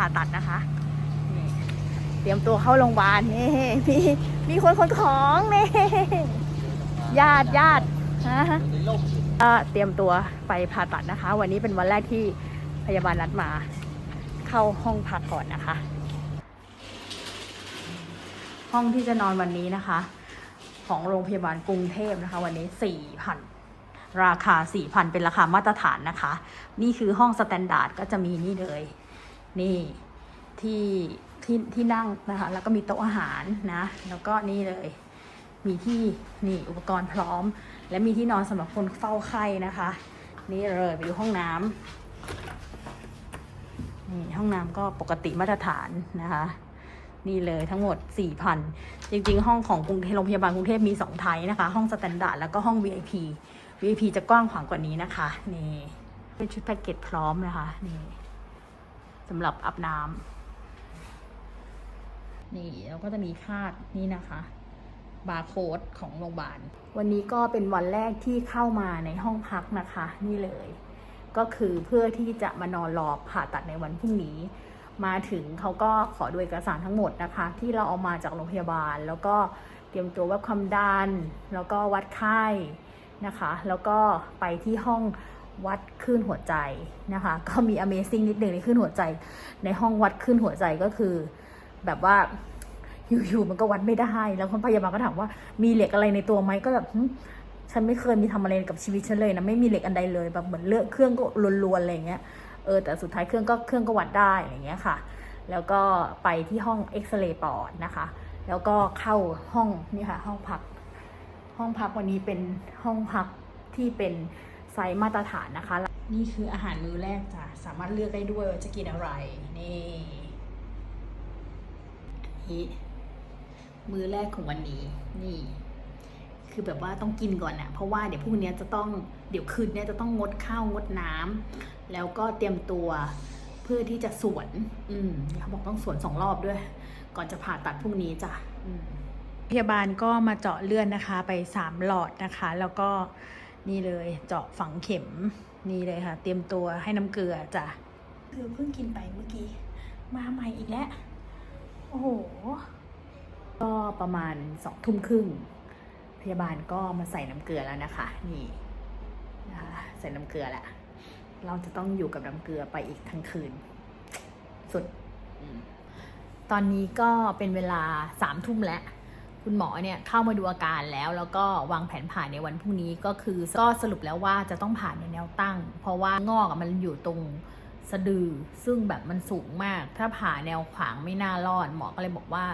ผ่าตัดนะคะนี่เตรียมตัวเข้าโรงพยาบาลนี่มีมีคนคนของนี่ญาติญาติฮะเตรียมตัวไปผ่าตัดนะคะ วันนี้เป็นวันแรกที่พยาบาลนัดมา เข้าห้องพักก่อนนะคะ ห้องที่จะนอนวันนี้นะคะ ของโรงพยาบาลกรุงเทพนะคะ วันนี้สี่พันราคาสี่พันเป็นราคามาตรฐานนะคะ นี่คือห้องสแตนดาร์ดก็จะมีนี่เลย นี่ที่ที่ที่นั่งนะคะ แล้วก็มีโต๊ะอาหารนะ แล้วก็นี่เลย มีที่นี่อุปกรณ์พร้อม และมีที่นอนสำหรับคนเฝ้าไข้นะคะ นี่เลยไปดูห้องน้ำนี่ห้องน้ำก็ปกติมาตรฐานนะคะ นี่เลยทั้งหมด 4,000 จริง ๆ ห้องของกรุงเทพโรงพยาบาลกรุงเทพมี 2 ไทยนะคะ ห้องสแตนดาร์ดแล้วก็ห้อง VIP VIP จะกว้างขวางกว่านี้นะคะ นี่เป็นชุดแพ็กเกจพร้อมนะคะ นี่ สำหรับอาบน้ำนี่แล้วก็จะมีคาดนี่นะคะบาร์โค้ดของโรงพยาบาล วันนี้ก็เป็นวันแรกที่เข้ามาในห้องพักนะคะ นี่เลย ก็คือเพื่อที่จะมานอนรอผ่าตัดในวันพรุ่งนี้ มาถึงเขาก็ขอดูเอกสารทั้งหมดนะคะ ที่เราเอามาจากโรงพยาบาล แล้วก็เตรียมตัววัดความดัน แล้วก็วัดไข้นะคะ แล้วก็ไปที่ห้อง วัดคลื่นหัวใจนะคะ ก็มี Amazing นิดหนึ่งในคลื่นหัวใจ ในห้องวัดคลื่นหัวใจก็คือ แบบว่าอยู่ๆมันก็วัดไม่ได้ แล้วคนพยาบาลก็ถามว่ามีเหล็กอะไรในตัวไหมก็แบบฉันไม่เคยมีทำอะไรกับชีวิตฉันเลยนะไม่มีเหล็กอันใดเลยแบบเหมือนเลือกเครื่องก็ลวนๆอะไรเงี้ยเออแต่สุดท้ายเครื่องก็เครื่องก็วัดได้อย่างเงี้ยค่ะ แล้วก็ไปที่ห้องเอ็กซเรย์ปอดนะคะ แล้วก็เข้าห้องนี่ค่ะห้องพัก ห้องพักวันนี้เป็นห้องพักที่เป็น ไซส์มาตรฐานนะคะ นี่คืออาหารมื้อแรกจ้ะ สามารถเลือกได้ด้วยว่าจะกินอะไร นี่นี่มื้อแรกของวันนี้ นี่ คือแบบว่าต้องกินก่อนนะเพราะว่าเดี๋ยวพรุ่งนี้จะต้อง เดี๋ยวคืนนี้จะต้องงดข้าวงดน้ำแล้วก็เตรียมตัวเพื่อที่จะสวน อืมเขาบอกต้องสวนสองรอบด้วย ก่อนจะผ่าตัดพรุ่งนี้จ้ะอืมพยาบาลก็มาเจาะเลือดนะคะ ไปสามหลอดนะคะ แล้วก็ นี่เลยเจาะฝังเข็มนี่เลยค่ะ เตรียมตัวให้น้ำเกลือจ้ะคือเพิ่งกินไปเมื่อกี้ มาใหม่อีกแล้ว โอ้โห ก็ประมาณสองทุ่มครึ่ง พยาบาลก็มาใส่น้ำเกลือแล้วนะคะ นี่นะคะใส่น้ำเกลือแล้วเราจะต้องอยู่กับน้ำเกลือไปอีกทั้งคืน สุดอืมตอนนี้ก็เป็นเวลาสามทุ่มแล้ว คุณหมอเนี่ยเข้ามาดูอาการแล้ว แล้วก็วางแผนผ่าในวันพรุ่งนี้ก็คือก็สรุปแล้วว่าจะต้องผ่าในแนวตั้ง เพราะว่างอกมันอยู่ตรงสะดือซึ่งแบบมันสูงมาก ถ้าผ่าแนวขวางไม่น่ารอด หมอก็เลยบอกว่า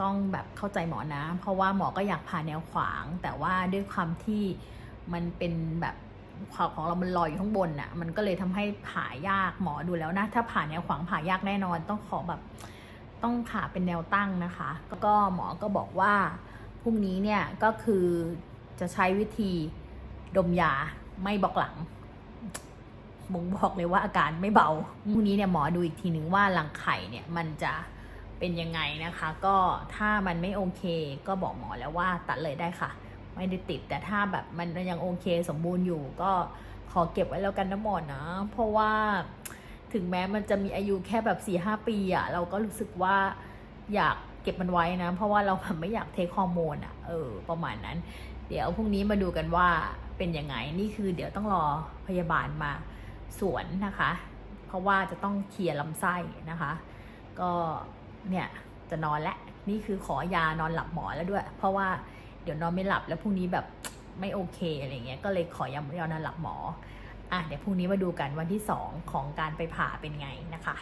ต้องแบบเข้าใจหมอนะ เพราะว่าหมอก็อยากผ่าแนวขวาง แต่ว่าด้วยความที่มันเป็นแบบขวาของเรามันลอยอยู่ข้างบนน่ะ มันก็เลยทำให้ผ่ายากหมอดูแล้วนะ ถ้าผ่าแนวขวางผ่ายากแน่นอนต้องขอแบบ ต้องผ่าเป็นแนวตั้งนะคะ ก็หมอก็บอกว่าพรุ่งนี้เนี่ยก็คือจะใช้วิธีดมยาไม่บอกหลังบ่งบอกเลยว่าอาการไม่เบาพรุ่งนี้เนี่ยหมอดูอีกทีหนึ่งว่ารังไข่เนี่ยมันจะเป็นยังไงนะคะ ก็ถ้ามันไม่โอเค ก็บอกหมอแล้วว่าตัดเลยได้ค่ะ ไม่ได้ติดแต่ถ้าแบบมันยังโอเคสมบูรณ์อยู่ ก็ขอเก็บไว้แล้วกันนะหมอนะ เพราะว่า ถึงแม้มันจะมีอายุแค่แบบ4ี่หปีอะเราก็รู้สึกว่าอยากเก็บมันไว้นะ เพราะว่าเราแบบไม่อยากเทคฮอร์โมนอะเออประมาณนั้น เดี๋ยวพรุ่งนี้มาดูกันว่าเป็นยังไงนี่คือเดี๋ยวต้องรอพยาบาลมาสวนนะคะ เพราะว่าจะต้องเคลียร์ลำไส้นะคะ ก็เนี่ยจะนอนและนี่คือขอยานอนหลับหมอแล้วด้วย เพราะว่าเดี๋ยวนอนไม่หลับแล้วพรุ่งนี้แบบไม่โอเคอะไรเงี้ยก็เลยขอยายานอนหลับหมอ อะเดี๋ยวพรุ่งนี้มาดูกันวันที่ 2 ของการไปผ่าเป็นไงนะคะ